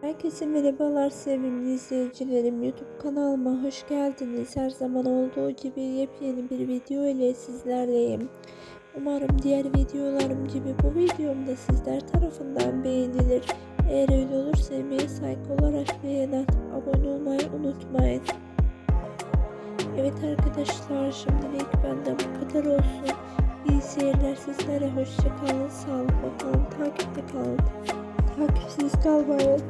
Herkese merhabalar sevimli izleyicilerim. YouTube kanalıma hoş geldiniz. Her zaman olduğu gibi yepyeni bir video ile sizlerleyim. Umarım diğer videolarım gibi bu videom da sizler tarafından beğenilir. Eğer öyle olursa emeğe saygı olarak beğen atıp abone olmayı unutmayın. Evet arkadaşlar şimdilik benden bu kadar olsun. İyi seyirler sizlere. Hoşçakalın. Sağlıkla kalın. Takipte kalın. Takipsiz kalmayın.